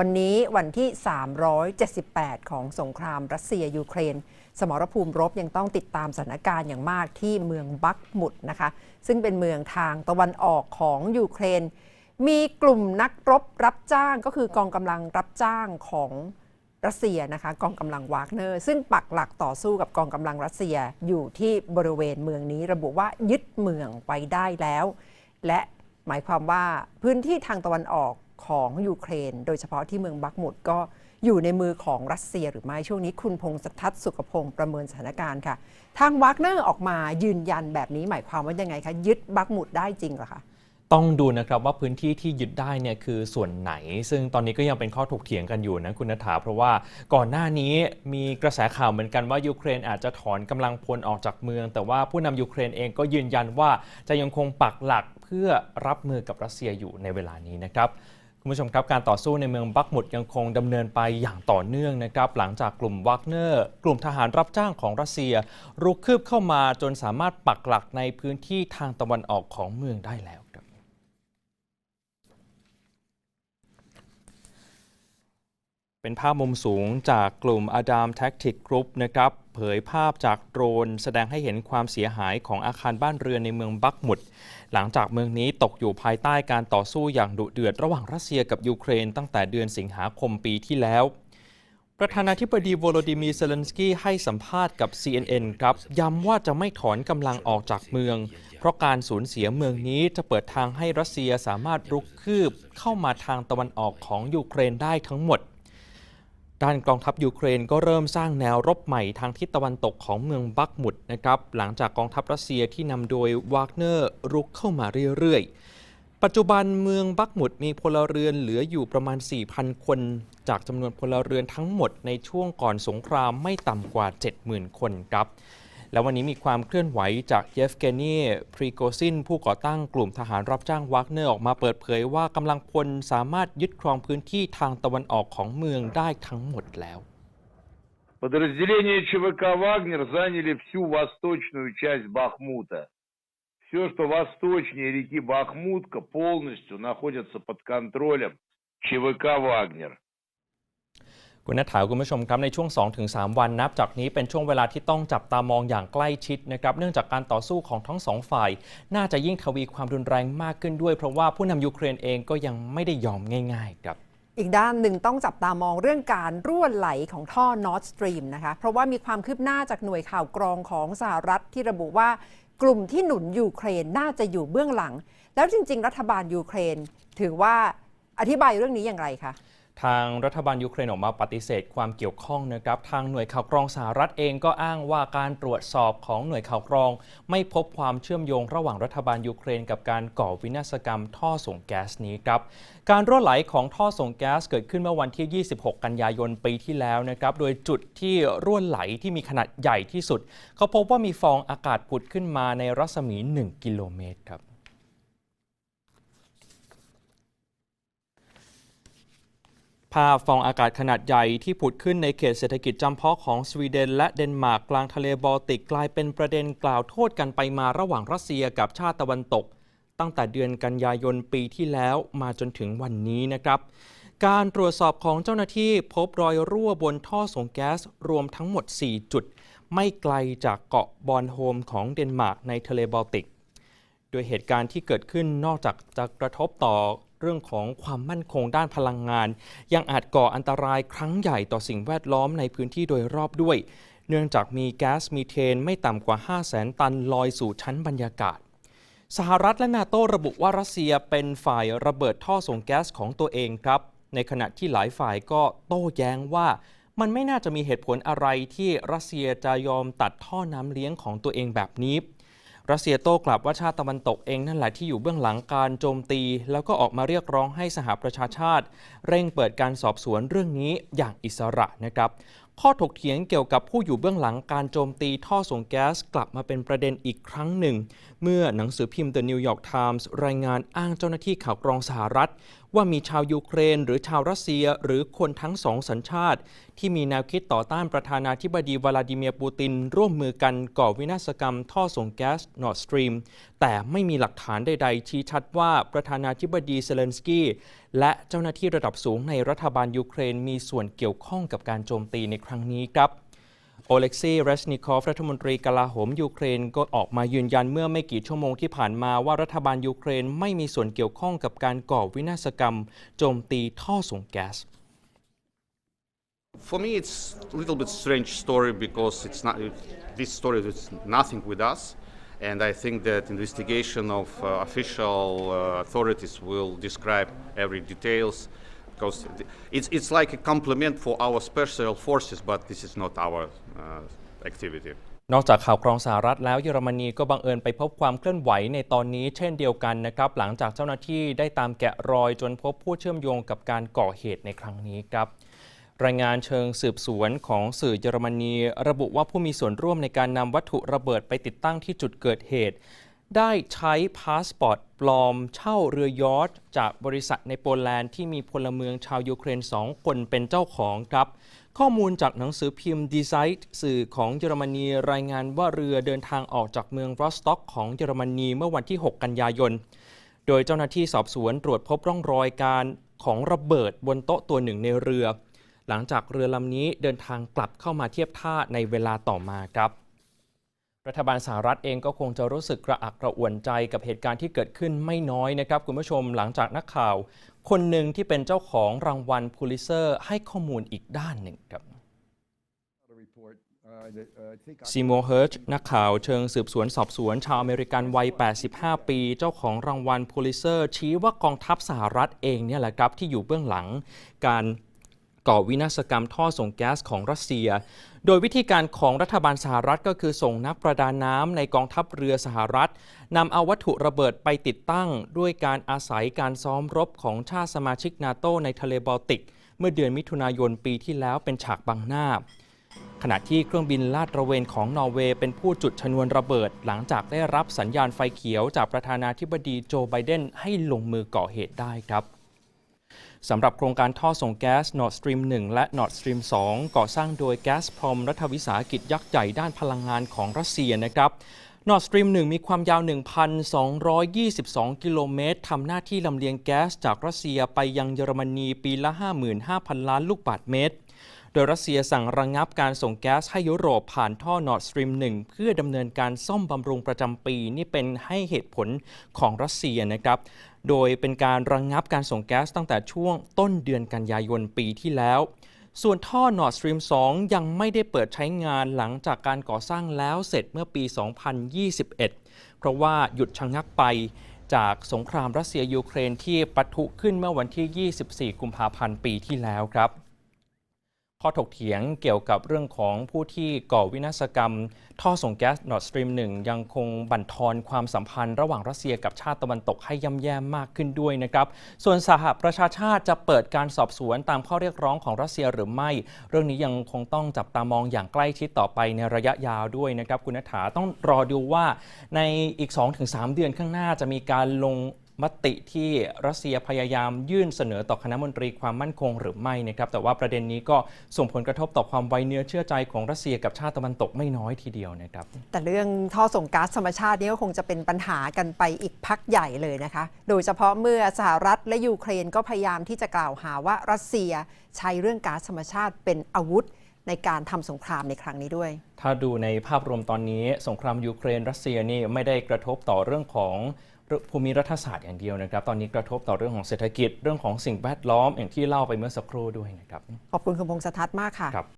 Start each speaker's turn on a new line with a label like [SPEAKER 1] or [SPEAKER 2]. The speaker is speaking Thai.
[SPEAKER 1] วันนี้วันที่ 378 ของสงครามรัสเซียยูเครน สมรภูมิรบยังต้องติดตามสถานการณ์อย่างมากที่เมืองบักมุดนะคะ ซึ่งเป็นเมืองทางตะวันออกของยูเครน มีกลุ่มนักรบรับจ้างก็คือกองกำลังรับจ้างของรัสเซียนะคะกองกำลังวากเนอร์ ซึ่งปักหลักต่อสู้กับกองกำลังรัสเซียอยู่ที่บริเวณเมืองนี้ ระบุว่ายึดเมืองไว้ได้แล้ว และหมายความว่าพื้นที่ทางตะวันออก ของยูเครน โดยเฉพาะที่เมืองบักมุดก็อยู่ในมือของรัสเซียหรือไม่ช่วงนี้คุณพงศทัศน์สุขพงศ์ประเมินสถานการณ์ค่ะ ทางวากเนอร์ออกมายืนยันแบบนี้หมายความว่ายังไงคะยึดบักมุดได้จริงหรอคะ
[SPEAKER 2] ต้องดูนะครับว่าพื้นที่ที่ยึดได้เนี่ยคือส่วนไหน ซึ่งตอนนี้ก็ยังเป็นข้อถกเถียงกันอยู่นะคุณนัฐาเพราะว่าก่อนหน้านี้มีกระแสข่าวเหมือนกันว่ายูเครนอาจจะถอนกำลังพลออกจากเมือง แต่ว่าผู้นำยูเครนเองก็ยืนยันว่าจะยังคงปักหลักเพื่อรับมือกับรัสเซียอยู่ในเวลานี้นะครับ คุณผู้ชมครับการต่อสู้ในเมืองบักมุดยังคงดำเนินไปอย่างต่อเนื่องนะครับหลังจากกลุ่มวากเนอร์ กลุ่มทหารรับจ้างของรัสเซีย รุกคืบเข้ามาจนสามารถปักหลักในพื้นที่ทางตะวันออกของเมืองได้แล้วครับเป็นภาพมุมสูงจากกลุ่ม Adam Tactic Group นะครับ เผยภาพจากโดรน แสดงให้เห็นความเสียหายของอาคารบ้านเรือนในเมืองบักมุด หลังจากเมืองนี้ตกอยู่ภายใต้การต่อสู้อย่างดุเดือดระหว่างรัสเซียกับยูเครนตั้งแต่เดือนสิงหาคมปีที่แล้ว ประธานาธิบดีโวโลดิมีร์เซเลนสกี้ให้สัมภาษณ์กับ CNN ครับ ย้ำว่าจะไม่ถอนกำลังออกจากเมือง เพราะการสูญเสียเมืองนี้จะเปิดทางให้รัสเซียสามารถรุกคืบเข้ามาทางตะวันออกของยูเครนได้ทั้งหมด ด้านกองทัพยูเครนก็เริ่มสร้างแนวรบใหม่ทางทิศตะวันตกของเมืองบักมุดนะครับหลังจากกองทัพรัสเซียที่นำโดยวากเนอร์รุกเข้ามาเรื่อยๆ ปัจจุบันเมืองบักมุดมีพลเรือนเหลืออยู่ประมาณ 4,000 คน จากจำนวนพลเรือนทั้งหมดในช่วงก่อนสงครามไม่ต่ำกว่า 70,000 คนครับ แล้ววันนี้มีความเคลื่อนไหวจากเยฟเกนีพรีโกซิน ผู้ก่อตั้งกลุ่มทหารรับจ้างวากเนอร์ออกมาเปิดเผยว่ากำลังพลสามารถยึดครองพื้นที่ทางตะวันออกของเมืองได้ทั้งหมดแล้ว
[SPEAKER 3] Подразделения ЧВК «Вагнер» заняли всю восточную часть Бахмута. Все, что восточнее реки Бахмутка, полностью находится под контролем ЧВК «Вагнер».
[SPEAKER 2] คุณนัทถาคุณผู้ชมครับในช่วง 2-3 วันนับจากนี้เป็นช่วงเวลาที่ต้องจับตามองอย่างใกล้ชิดนะครับเนื่องจากการต่อสู้ของทั้งสองฝ่าย น่าจะยิ่งทวีความรุนแรงมากขึ้นด้วย เพราะว่าผู้นำยูเครนเองก็ยังไม่ได้ยอมง่าย ๆ ครับ
[SPEAKER 1] อีกด้านหนึ่งต้องจับตามองเรื่องการรั่วไหลของท่อ Nord Stream นะคะเพราะว่ามีความคืบหน้าจากหน่วยข่าวกรองของสหรัฐที่ระบุว่ากลุ่มที่หนุนยูเครนน่าจะอยู่เบื้องหลัง แล้วจริง ๆ รัฐบาลยูเครน ถือว่าอธิบายเรื่องนี้อย่างไรคะ
[SPEAKER 2] ทางรัฐบาลยูเครนออกมาปฏิเสธความเกี่ยวข้องนะครับทางหน่วยข่าวกรองสหรัฐเองก็อ้างว่าการตรวจสอบของหน่วยข่าวกรอง ไม่พบความเชื่อมโยงระหว่างรัฐบาลยูเครน กับการก่อวินาศกรรมท่อส่งแก๊สนี้ครับการรั่วไหลของท่อส่งแก๊สเกิดขึ้นเมื่อวันที่ 26 กันยายนปีที่แล้วนะครับโดยจุดที่รั่วไหลที่มีขนาดใหญ่ที่สุดเขาพบว่ามีฟองอากาศผุดขึ้นมาในรัศมี 1 กิโลเมตรครับ ภาพฟองอากาศขนาดใหญ่ที่ผุดขึ้นในเขตเศรษฐกิจจำเพาะของสวีเดน และเดนมาร์กกลางทะเลบอลติกกลายเป็นประเด็นกล่าวโทษกันไปมาระหว่างรัสเซียกับชาติตะวันตก ตั้งแต่เดือนกันยายนปีที่แล้วมาจนถึงวันนี้นะครับ การตรวจสอบของเจ้าหน้าที่พบรอยรั่วบนท่อส่งแก๊สรวมทั้งหมด 4 จุด ไม่ไกลจากเกาะบอนโฮมของเดนมาร์กในทะเลบอลติก โดยเหตุการณ์ที่เกิดขึ้นนอกจากจะกระทบต่อ เรื่องของความมั่นคงด้านพลังงาน ยังอาจก่ออันตรายครั้งใหญ่ต่อสิ่งแวดล้อมในพื้นที่โดยรอบด้วย เนื่องจากมีแก๊สมีเทนไม่ต่ำกว่า 5 0 0แสนตันลอยสู่ชั้นบรรยากาศ สหรัฐและนาโต้ระบุว่ารัสเซียเป็นฝ่ายระเบิดท่อส่งแก๊สของตัวเองครับ ในขณะที่หลายฝ่ายก็โต้แย้งว่ามันไม่น่าจะมีเหตุผลอะไรที่รัสเซียจะยอมตัดท่อน้ำเลี้ยงของตัวเองแบบนี้ รัสเซียโต้กลับว่าชาติตะวันตกเองนั่นแหละที่อยู่เบื้องหลังการโจมตี แล้วก็ออกมาเรียกร้องให้สหประชาชาติ เร่งเปิดการสอบสวนเรื่องนี้อย่างอิสระนะครับ ข้อถกเถียงเกี่ยวกับผู้อยู่เบื้องหลังการโจมตีท่อส่งแก๊สกลับมาเป็นประเด็นอีกครั้งหนึ่ง เมื่อหนังสือพิมพ์ The New York Times รายงานอ้างเจ้าหน้าที่ข่าวกรองสหรัฐ ว่ามีชาวยูเครน หรือชาวรัสเซีย หรือคนทั้งสองสัญชาติ ที่มีแนวคิดต่อต้านประธานาธิบดีวลาดิเมียร์ปูติน ร่วมมือกันก่อวินาศกรรมท่อส่งแก๊ส Nord Stream แต่ไม่มีหลักฐานใด ๆ ชี้ชัดว่าประธานาธิบดีเซเลนสกี้ และเจ้าหน้าที่ระดับสูงในรัฐบาลยูเครนมีส่วนเกี่ยวข้องกับการโจมตีในครั้งนี้ครับโอเล็กซีเรสนิคอฟรัฐมนตรีกลาโหมยูเครนก็ออกมายืนยันเมื่อไม่กี่ชั่วโมงที่ผ่านมาว่ารัฐบาลยูเครนไม่มีส่วนเกี่ยวข้องกับการก่อวินาศกรรม โจมตีท่อส่งแก๊ส
[SPEAKER 4] For me, it's a little bit strange story because it's not it, this story is nothing with us, and I think that investigation of uh, official uh, authorities will describe every details. Because it's it's like a compliment for our special forces, but this is not our uh, activity.
[SPEAKER 2] นอกจากข่าวกรองสหรัฐแล้วเยอรมนีก็บังเอิญไปพบความเคลื่อนไหวในตอนนี้เช่นเดียวกันนะครับ หลังจากเจ้าหน้าที่ได้ตามแกะรอยจนพบผู้เชื่อมโยงกับการก่อเหตุในครั้งนี้ครับ รายงานเชิงสืบสวนของสื่อเยอรมนี ระบุว่าผู้มีส่วนร่วมในการนำวัตถุระเบิดไปติดตั้งที่จุดเกิดเหตุ ได้ใช้พาสปอร์ตปลอมเช่าเรือยอชจากบริษัทในโปแลนด์ที่มีพลเมืองชาวยูเครน 2 คนเป็นเจ้าของครับ ข้อมูลจากหนังสือพิมพ์ดีไซต์สื่อของเยอรมนีรายงานว่าเรือเดินทางออกจากเมืองรอสต็อกของเยอรมนีเมื่อวันที่ 6 กันยายน โดยเจ้าหน้าที่สอบสวนตรวจพบร่องรอยการของระเบิดบนโต๊ะตัวหนึ่งในเรือ หลังจากเรือลำนี้เดินทางกลับเข้ามาเทียบท่าในเวลาต่อมาครับ รัฐบาลสหรัฐเองก็คงจะรู้สึกกระอักกระอ่วนใจกับเหตุการณ์ที่เกิดขึ้นไม่น้อยนะครับ คุณผู้ชมหลังจากนักข่าว คนหนึ่งที่เป็นเจ้าของรางวัลพูลิเซอร์ให้ข้อมูลอีกด้านหนึ่งครับซีโมเฮิร์ชนักข่าวเชิงสืบสวนสอบสวนชาวอเมริกันวัย 85 ปี เจ้าของรางวัลพูลิเซอร์ ชี้ว่ากองทัพสหรัฐเองเนี่ยแหละครับที่อยู่เบื้องหลัง การ ก่อวินาศกรรมท่อส่งแก๊สของรัสเซีย โดยวิธีการของรัฐบาลสหรัฐก็คือส่งนักประดาน้ำในกองทัพเรือสหรัฐนำเอาวัตถุระเบิดไปติดตั้ง ด้วยการอาศัยการซ้อมรบของชาติสมาชิกนาโตในทะเลบอลติก เมื่อเดือนมิถุนายนปีที่แล้วเป็นฉากบังหน้าขณะที่เครื่องบินลาดระเวนของนอร์เวย์เป็นผู้จุดชนวนระเบิด หลังจากได้รับสัญญาณไฟเขียวจากประธานาธิบดีโจไบเดนให้ลงมือก่อเหตุได้ครับ สำหรับโครงการท่อส่งแก๊ส Nord Stream 1 และ Nord Stream 2 ก่อสร้างโดยแก๊สพรอมรัฐวิสาหกิจยักษ์ใหญ่ด้านพลังงานของรัสเซียนะครับ Nord Stream 1 มีความยาว 1,222 กิโลเมตรทำหน้าที่ลำเลียงแก๊สจากรัสเซียไปยังเยอรมนีปีละ 55,000 ล้านลูกบาศก์เมตร ดยรัสเซียสั่งระงงับการส่งแก๊สให้ยุโรปผ่านท่อ Nord Stream 1เพื่อดำเนินการซ่อมบำรุงประจำปี นี่เป็นให้เหตุผลของรัสเซียนะครับโดยเป็นการระงงับการส่งแก๊สตั้งแต่ช่วงต้นเดือนกันยายนปีที่แล้ว ส่วนท่อ Nord Stream 2 ยังไม่ได้เปิดใช้งานหลังจากการก่อสร้างแล้วเสร็จเมื่อปี 2021 เพราะว่าหยุดชะงักไปจากสงครามรัสเซียยูเครนที่ปะทุขึ้นเมื่อวันที่ 24 กุมภาพันธ์ปีที่แล้วครับ ข้อถกเถียงเกี่ยวกับเรื่องของผู้ที่ก่อวินาศกรรม ท่อส่งแก๊ส Nord Stream 1ยังคงบั่นทอนความสัมพันธ์ระหว่างรัสเซียกับชาติตะวันตกให้ย่ำแย่มากขึ้นด้วยนะครับ ส่วนสหประชาชาติจะเปิดการสอบสวนตามข้อเรียกร้องของรัสเซียหรือไม่ เรื่องนี้ยังคงต้องจับตามองอย่างใกล้ชิดต่อไปในระยะยาวด้วยนะครับ คุณนัฐาต้องรอดูว่าในอีก 2-3 เดือนข้างหน้าจะมีการลง มติที่รัสเซียพยายามยื่นเสนอต่อคณะมนตรีความมั่นคงหรือไม่นะครับแต่ว่าประเด็นนี้ก็ส่งผลกระทบต่อความไว้เนื้อเชื่อใจของรัสเซียกับชาติตะวันตกไม่น้อยทีเดียวนะครับ
[SPEAKER 1] แต่เรื่องท่อส่งก๊าซธรรมชาตินี่ก็คงจะเป็นปัญหากันไปอีกพักใหญ่เลยนะคะ โดยเฉพาะเมื่อสหรัฐและยูเครนก็พยายามที่จะกล่าวหาว่ารัสเซียใช้เรื่องก๊าซธรรมชาติเป็นอาวุธในการทำสงครามในครั้งนี้ด้วย
[SPEAKER 2] ถ้าดูในภาพรวมตอนนี้ สงครามยูเครนรัสเซียนี่ไม่ได้กระทบต่อเรื่องของ ภูมิรัฐศาสตร์อย่างเดียวนะครับ ตอนนี้กระทบต่อเรื่องของเศรษฐกิจเรื่องของสิ่งแวดล้อมอย่างที่เล่าไปเมื่อสักครู่ด้วยนะครับ
[SPEAKER 1] ขอบคุณคุณพงษ์สทัศน์มากค่ะ
[SPEAKER 2] ครับ